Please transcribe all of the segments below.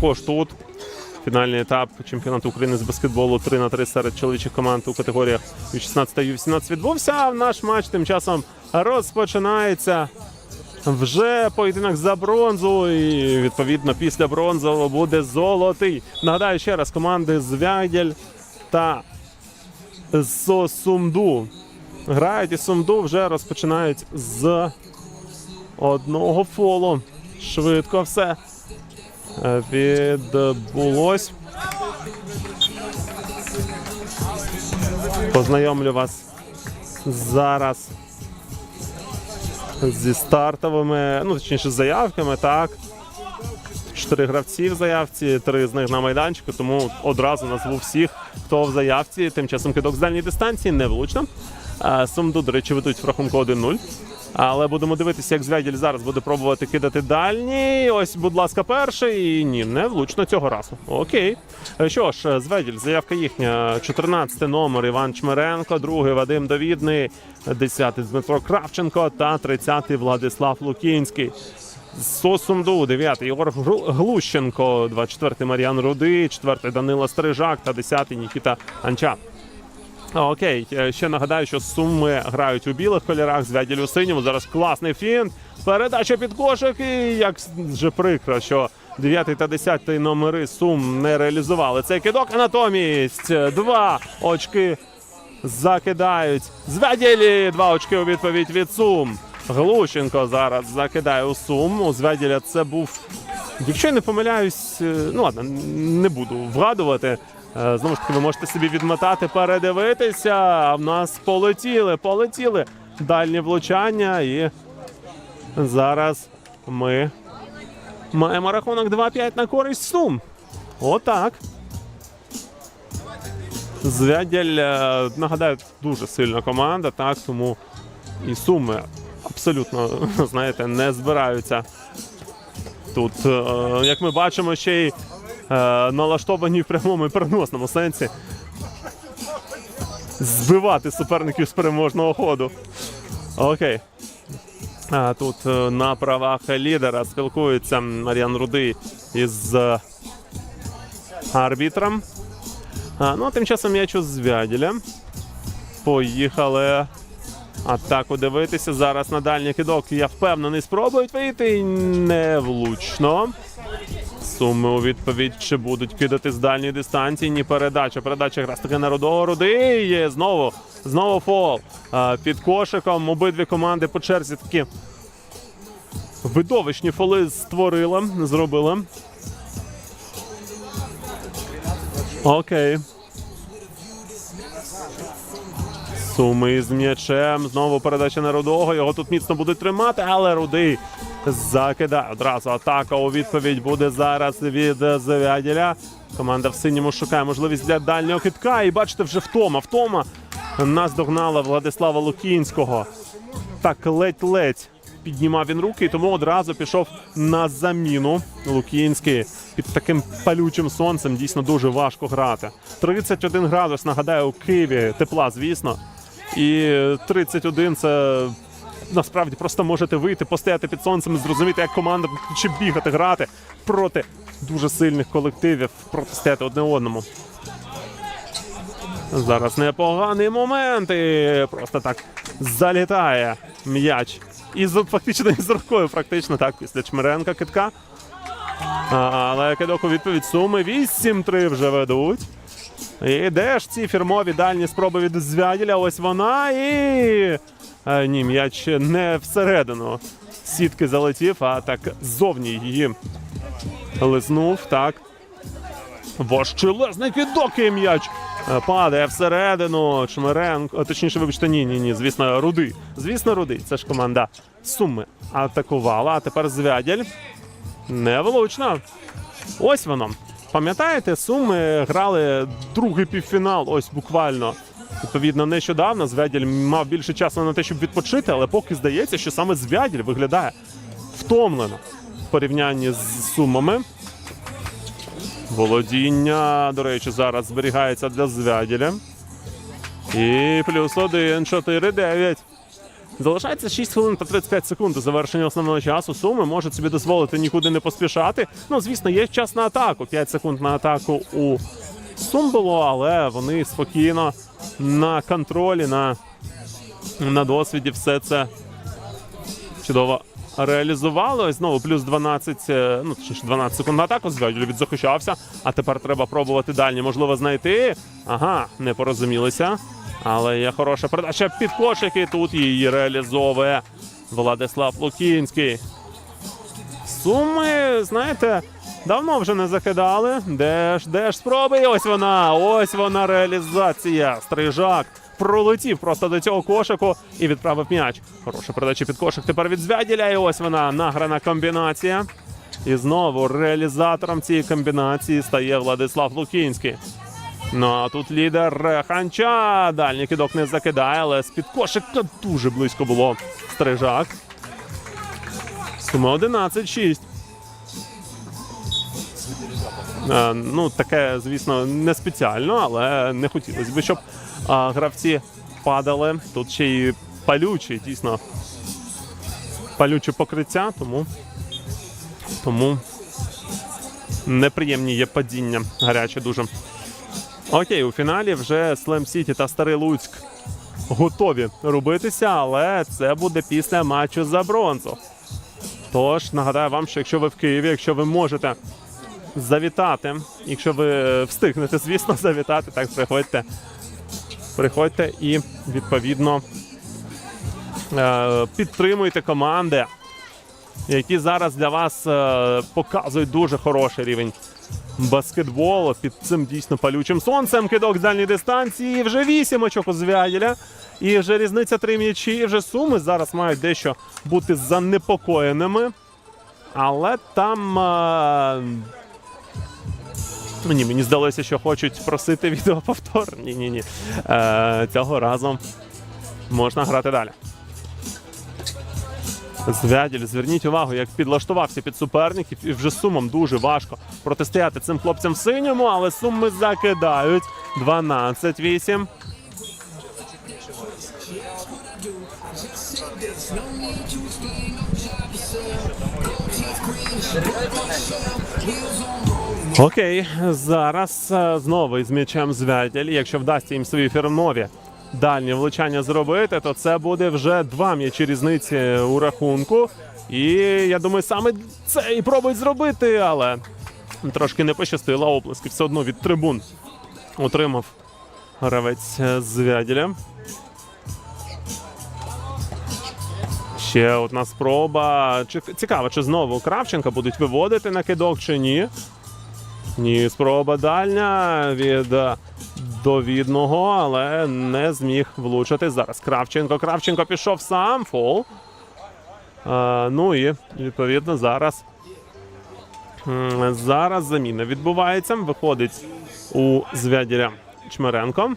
Також тут фінальний етап чемпіонату України з баскетболу 3 на 3 серед чоловічих команд у категоріях U16 та U18 відбувся. А наш матч тим часом розпочинається. Вже поєдинок за бронзу, і відповідно після бронзового буде золотий. Нагадаю ще раз, команди Звягель та Сосумду грають і Сумду вже розпочинають з одного фолу. Швидко все відбулось. Познайомлю вас зараз зі стартовими, ну точніше заявками, так. Чотири гравці в заявці, три з них на майданчику, тому одразу назву всіх, хто в заявці. Тим часом кидок з дальньої дистанції не влучно. Сумду, до речі, ведуть в рахунку 1-0. Але будемо дивитися, як Звягіль зараз буде пробувати кидати дальній. Ось, будь ласка, перший. І ні, не влучно цього разу. Окей. Е, Що ж, Зведіль, заявка їхня. 14 номер Іван Чмиренко, другий Вадим Довідний, 10 Дмитро Кравченко та 30 Владислав Лукінський. Сосумду, 9 Ігор Гру- Глущенко, 24 Мар'ян Руди, 4 Данила Стрижак та 10 Нікіта Анча. Окей, е, ще нагадаю, що суми грають у білих кольорах, звяділь у синьому. Зараз класний фінт. Передача під кошик. І як же прикро, що 9 та 10 номери сум не реалізували цей кидок. А натомість е, два очки закидають. Звяділі два очки у відповідь від сум. Глущенко зараз закидає у сум. У Звяділя це був Якщо я не помиляюсь, е, ну ладно, не буду вгадувати. Е, Знову ж таки, ви можете собі відмотати, передивитися. А в нас полетіли, полетіли дальні влучання. І зараз ми маємо рахунок 2-5 на користь сум. Отак. Звядяль, е, нагадаю, дуже сильна команда, так, тому і суми абсолютно, знаєте, не збираються Тут, е, як ми бачимо, ще й налаштовані в прямому і переносному сенсі збивати суперників з переможного ходу. Окей. А тут е, на правах лідера спілкується Мар'ян Рудий із е, арбітром. А, ну, а тим часом м'яч у звяділя. Поїхали атаку дивитися. Зараз на дальній кидок, я впевнений, спробують вийти. І Невлучно. Суми у відповідь чи будуть кидати з дальньої дистанції. Ні, передача. Передача якраз таки на Рудого Руди. Знову. Знову фол. Під кошиком обидві команди по черзі такі видовищні фоли створили, зробили. Окей. Суми з м'ячем. Знову передача на Рудого. Його тут міцно будуть тримати, але Рудий закидає. Одразу атака у відповідь буде зараз від Завяділя. Команда в синьому шукає можливість для дальнього китка. І бачите, вже втома. Втома нас догнала Владислава Лукінського. Так, ледь-ледь піднімав він руки, і тому одразу пішов на заміну. Лукінський під таким палючим сонцем дійсно дуже важко грати. 31 градус, нагадаю, у Києві тепла, звісно. І 31 це насправді просто можете вийти, постояти під сонцем і зрозуміти, як команда чи бігати, грати проти дуже сильних колективів, протистояти одне одному. Зараз непоганий момент. І просто так залітає м'яч. І фактично із рукою, практично так, після Чмиренка китка. Але кидок у відповідь суми 8-3 вже ведуть. І де ж ці фірмові дальні спроби від Звяділя? Ось вона і. А, ні, м'яч не всередину сітки залетів, а так ззовні її лизнув. Так. Вощелезний кидок м'яч е, падає всередину. Чмиренко, точніше, вибачте, ні, ні, ні. Звісно, руди. Звісно, руди. Це ж команда Суми атакувала. А тепер Звяділь. Невлучно. Ось воно. Пам'ятаєте, Суми грали другий півфінал, ось буквально. Відповідно, нещодавно Звяділь мав більше часу на те, щоб відпочити, але поки здається, що саме Звяділь виглядає втомлено в порівнянні з Сумами. Володіння, до речі, зараз зберігається для Звяділя. І плюс один, 4-9. Залишається 6 хвилин та 35 секунд до завершення основного часу. Суми можуть собі дозволити нікуди не поспішати. Ну, звісно, є час на атаку. 5 секунд на атаку у Сум було, але вони спокійно на контролі, на, на досвіді все це чудово реалізували. Ось знову плюс 12, е, ну точніше 12 секунд на атаку. Звяділь відзахищався. А тепер треба пробувати дальні. Можливо, знайти. Ага, не порозумілися. Але є хороша передача під кошики. Тут її реалізовує Владислав Лукінський. Суми, знаєте, давно вже не закидали. Де ж, де ж спроби? І ось вона, ось вона реалізація. Стрижак пролетів просто до цього кошику і відправив м'яч. Хороша передача під кошик. Тепер від Звяділя. І ось вона награна комбінація. І знову реалізатором цієї комбінації стає Владислав Лукінський. Ну а тут лідер Ханча. Дальній кидок не закидає, але з-під кошика дуже близько було стрижак. Сума 11-6. Ну, таке, звісно, не спеціально, але не хотілося б, щоб гравці падали. Тут ще й палючі, дійсно. Палюче покриття, тому. Тому неприємні є падіння. Гаряче дуже. Окей, у фіналі вже Слем Сіті та Старий Луцьк готові робитися, але це буде після матчу за бронзу. Тож нагадаю вам, що якщо ви в Києві, якщо ви можете завітати, якщо ви встигнете, звісно, завітати, так приходьте. Приходьте і відповідно е, підтримуйте команди, які зараз для вас е, показують дуже хороший рівень баскетболу під цим дійсно палючим сонцем. Кидок з дальньої дистанції. Вже вісім очок у Звяділя. І вже різниця три м'ячі. І вже суми зараз мають дещо бути занепокоєними. Але там. Е, Ні, мені здалося, що хочуть просити відеоповтор. Ні, ні, ні. Е, цього разу можна грати далі. Звяділь, зверніть увагу, як підлаштувався під суперників, і вже сумом дуже важко протистояти цим хлопцям в синьому, але суми закидають 12-8. Окей, зараз е, знову із м'ячем Звяділь. Якщо вдасться їм свої фірмові дальні влучання зробити, то це буде вже два м'ячі різниці у рахунку. І я думаю, саме це і пробують зробити, але трошки не пощастило. Оплески все одно від трибун отримав гравець е, Звяділя. Ще одна спроба. Цікаво, чи знову Кравченка будуть виводити на кидок чи ні? Ні, спроба дальня від е, довідного, але не зміг влучити. Зараз Кравченко. Кравченко пішов сам. Фол. Е, ну і відповідно зараз. Зараз заміна відбувається. Виходить у звяділя Чмеренко.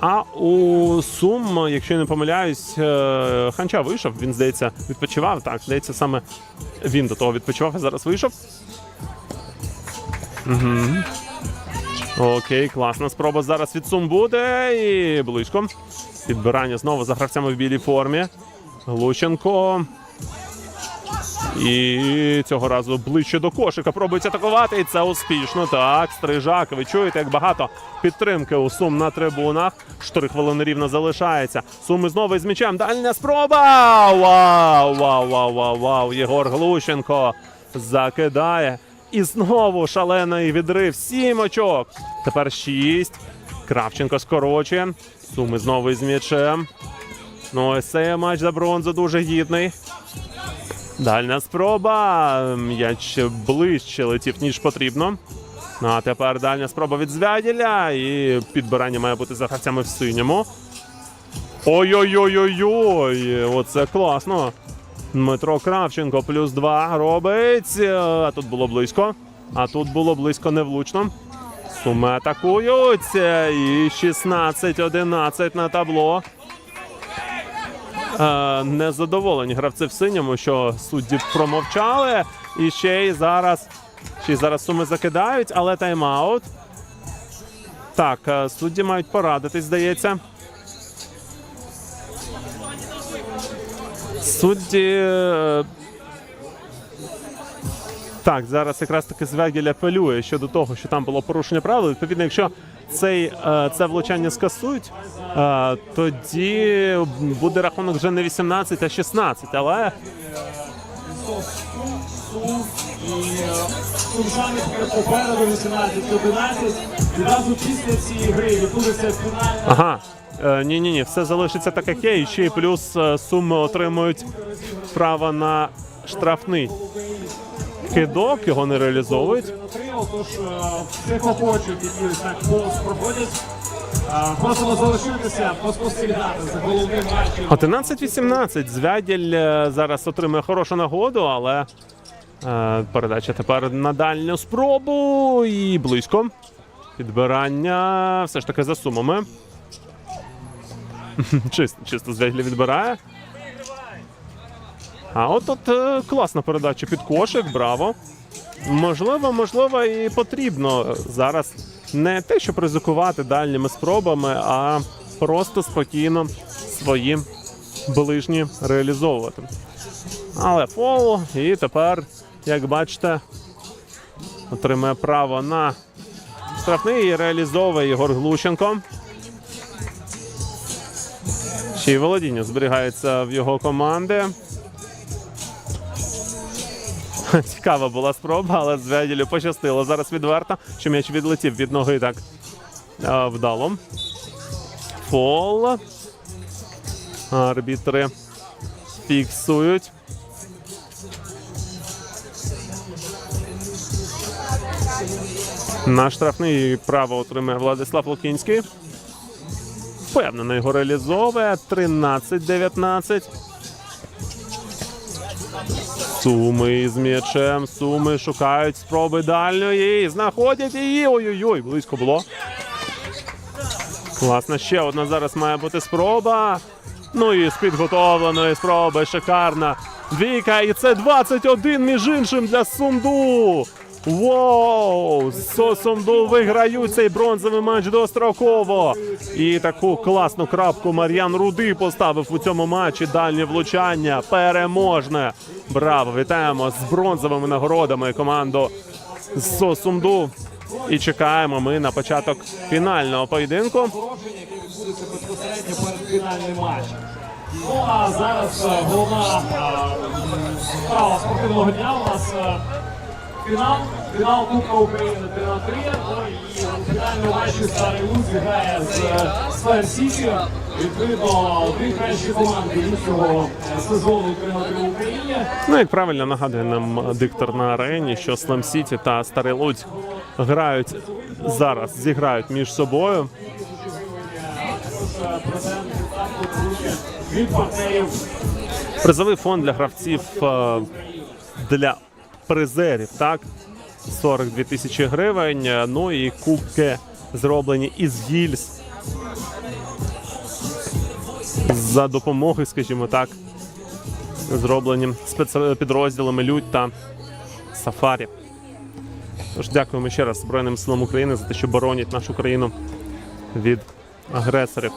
А у Сум, якщо я не помиляюсь, е, Ханча вийшов. Він, здається, відпочивав. Так, здається, саме він до того відпочивав, а зараз вийшов. Окей, класна спроба зараз від Сум буде. І близько. Підбирання знову за гравцями в білій формі. Глущенко. І цього разу ближче до кошика пробують атакувати. І це успішно. Так, стрижак. Ви чуєте, як багато підтримки у Сум на трибунах. 4 хвилини рівно залишається. Суми знову із м'ячем. Дальня спроба! Вау! Вау, вау, вау, вау! Єгор Глущенко закидає. І знову шалений відрив. Сім очок. Тепер шість. Кравченко скорочує. Суми знову із м'ячем. Ну, ось цей матч за бронзу дуже гідний. Дальня спроба. М'яч ближче летів, ніж потрібно. Ну, а тепер дальня спроба від Звяділя. І підбирання має бути за гравцями в синьому. Ой-ой-ой-ой-ой! Оце класно. Дмитро Кравченко плюс два робить. Е, А тут було близько. А тут було близько невлучно. Суми атакують. Е, І 16-11 на табло. Е, Незадоволені гравці в синьому, що судді промовчали. І ще й зараз. Ще й зараз суми закидають, але тайм-аут. Так, судді мають порадитись, здається. Судді. е, Так, зараз якраз таки звегель апелює щодо того, що там було порушення правил. Відповідно, якщо цей, е, це влучання скасують, е, тоді буде рахунок вже не 18, а 16. Але Сумчани тепер попереду 18-11. Відразу після цієї гри відбудеться фінальна ага. Ні, ні, ні, все залишиться так, як є. І ще й плюс е, суми отримують право на штрафний кидок, його не реалізовують. тож е, всіх охочих, які так повз проходять. е, Просимо залишитися, поспостерігати за головним матчем. 11-18. Звяділь е, зараз отримує хорошу нагоду, але е, передача тепер на дальню спробу і близько. Підбирання все ж таки за сумами. чисто, чисто Звягіль відбирає. А от тут е, класна передача під кошик, браво. Можливо, можливо, і потрібно зараз не те, щоб ризикувати дальніми спробами, а просто спокійно свої ближні реалізовувати. Але фол, і тепер, як бачите, отримає право на штрафний і реалізовує Ігор Глущенко. Ще й володіння зберігається в його команди. Цікава була спроба, але Звяділю пощастило зараз відверто, що м'яч відлетів від ноги так е, вдало. Фол. Арбітри фіксують. На штрафний право отримає Владислав Лукінський. Впевнено його реалізовує. 13-19. Суми з м'ячем. Суми шукають спроби дальньої. Знаходять її. Ой-ой-ой, близько було. Класно, ще одна зараз має бути спроба. Ну і з підготовленої спроби шикарна. Двійка, і це 21 між іншим для Сумду. Воу! Со Сумду виграють цей бронзовий матч достроково. І таку класну крапку Мар'ян Руди поставив у цьому матчі. Дальнє влучання переможне. Браво! Вітаємо з бронзовими нагородами команду з Сосумду. І чекаємо ми на початок фінального поєдинку. Ну а зараз е, головна е, справа спортивного дня у нас е, фінал. Фінал Кубка України 3 на 3. Ну і матчі Старий Луз грає з Флер Сіті. Відповідно, дві кращі команди цього сезону 3 на 3 в Україні. Ну, як правильно нагадує нам диктор на арені, що Слем Сіті та Старий Луць грають зараз, зіграють між собою. Від партнерів Призовий фонд для гравців е, для призерів, так? 42 тисячі гривень. Ну і кубки зроблені із гільз за допомоги, скажімо так, зроблені спецпідрозділами Людь та Сафарі. Тож дякуємо ще раз Збройним силам України за те, що боронять нашу країну від агресорів.